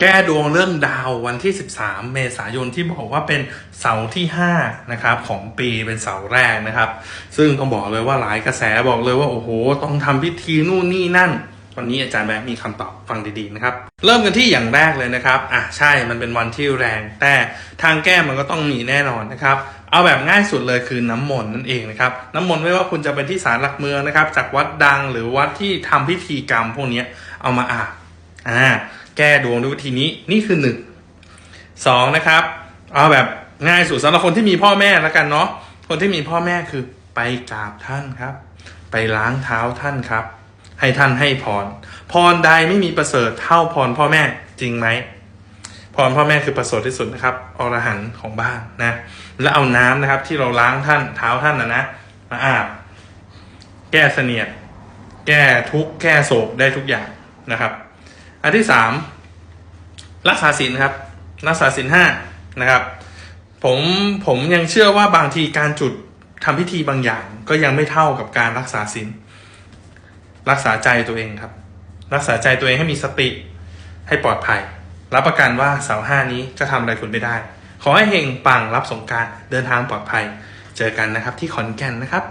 แก้ดวงเรื่องดาววันที่ 13 เมษายนที่บอกว่าเป็นเสาร์ที่5นะครับของปีเป็นเสาร์แรกนะครับ ซึ่งต้องบอกเลยว่าหลายกระแสบอกเลยว่าโอ้โห ต้องทำพิธีนู่นนี่นั่น วันนี้อาจารย์แบงค์มีคำตอบฟังดีๆนะครับ เริ่มกันที่อย่างแรกเลยนะครับอะใช่มันเป็นวันที่แรง แต่ทางแก้มันก็ต้องมีแน่นอนนะครับเอาแบบง่ายสุดเลยคือน้ำมนต์นั่นเองนะครับน้ำมนต์ไม่ว่าคุณจะเป็นที่ศาลหลักเมืองนะครับ จากวัดดังหรือวัดที่ทำพิธีกรรมพวกนี้เอามาอาบอ่า แก้ดวงด้วยวิธีนี้นี่คือหนึ่งสองนะครับ เอาแบบง่ายสุดสำหรับคนที่มีพ่อแม่แล้วกันเนาะคนที่มีพ่อแม่คือไปกราบท่านครับ ไปล้างเท้าท่านครับ ให้ท่านให้พร พรใดไม่มีประเสริฐเท่าพรพ่อแม่จริงไหมพรพ่อแม่คือประเสริฐที่สุดนะครับอรหันต์ของบ้านนะ แล้วเอาน้ำนะครับ ที่เราล้างท่านเท้าท่านนะนะมาอาบแก้เสนียด แก้ทุกข์แก้โศกได้ทุกอย่างนะครับ อันที่สามรักษาศีลครับ รักษาศีลห้านะครับ ผมผมยังเชื่อว่าบางทีการจุดทำพิธีบางอย่าง ก็ยังไม่เท่ากับการรักษาศีลรักษาใจตัวเองครับ รักษาใจตัวเองให้มีสติให้ปลอดภัย รับประกันว่าเสาห้านี้จะทำอะไรคุณไม่ได้ ขอให้เฮงปังรับสงการเดินทางปลอดภัย เจอกันนะครับที่ขอนแก่นนะครับ